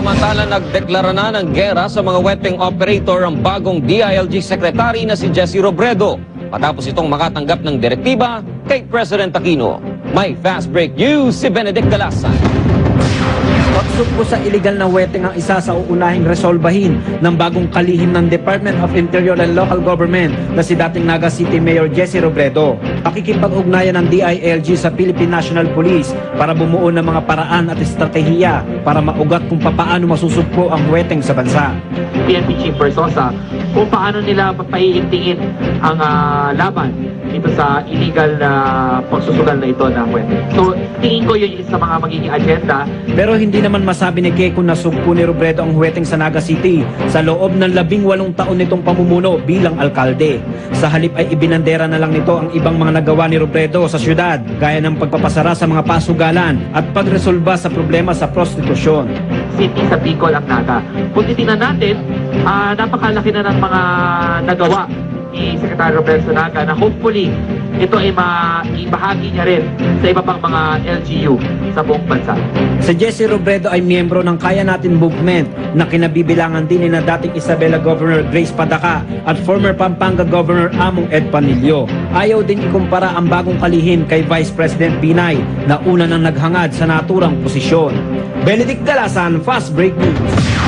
Samantala, nagdeklara na ng gera sa mga wetting operator ang bagong DILG Secretary na si Jesse Robredo matapos itong makatanggap ng direktiba kay President Aquino. May fast break news si Benedict Dalasan. Pagsugpo sa illegal na weteng ang isa sa uunahing resolbahin ng bagong kalihim ng Department of Interior and Local Government na si dating Naga City Mayor Jesse Robredo. Pakikipag-ugnayan ng DILG sa Philippine National Police para bumuo ng mga paraan at estratehiya para maugat kung papaano masusugpo ang weteng sa bansa. PNP Chief Versosa kung paano nila papaiintingin ang ah, laban dito sa illegal na pagsusugal na ito ng web. So, tingin ko yun isa sa mga magiging agenda Pero hindi naman masabi ni Keko na sugpo ni Robredo ang huweteng sa Naga City sa loob ng labing walong taon nitong pamumuno bilang alkalde. Sa halip ay ibinandera na lang nito ang ibang mga nagawa ni Robredo sa syudad gaya ng pagpapasara sa mga pasugalan at pagresolba sa problema sa prostitusyon. city sa Bicol ang Naga. Kung titingnan natin, ah, napakalaki na ng mga nagawa ni Secretary Roberto Naga na hopefully ito ay maibahagi niya rin sa iba pang mga LGU sa buong bansa. Si Jesse Robredo ay miyembro ng Kaya Natin Movement na kinabibilangan din ni na dating Isabela Governor Grace Padaka at former Pampanga Governor Among Ed Panilio. Ayaw din ikumpara ang bagong kalihim kay Vice President Binay na una nang naghangad sa naturang posisyon. Benedict Dalasan, Fast Break News.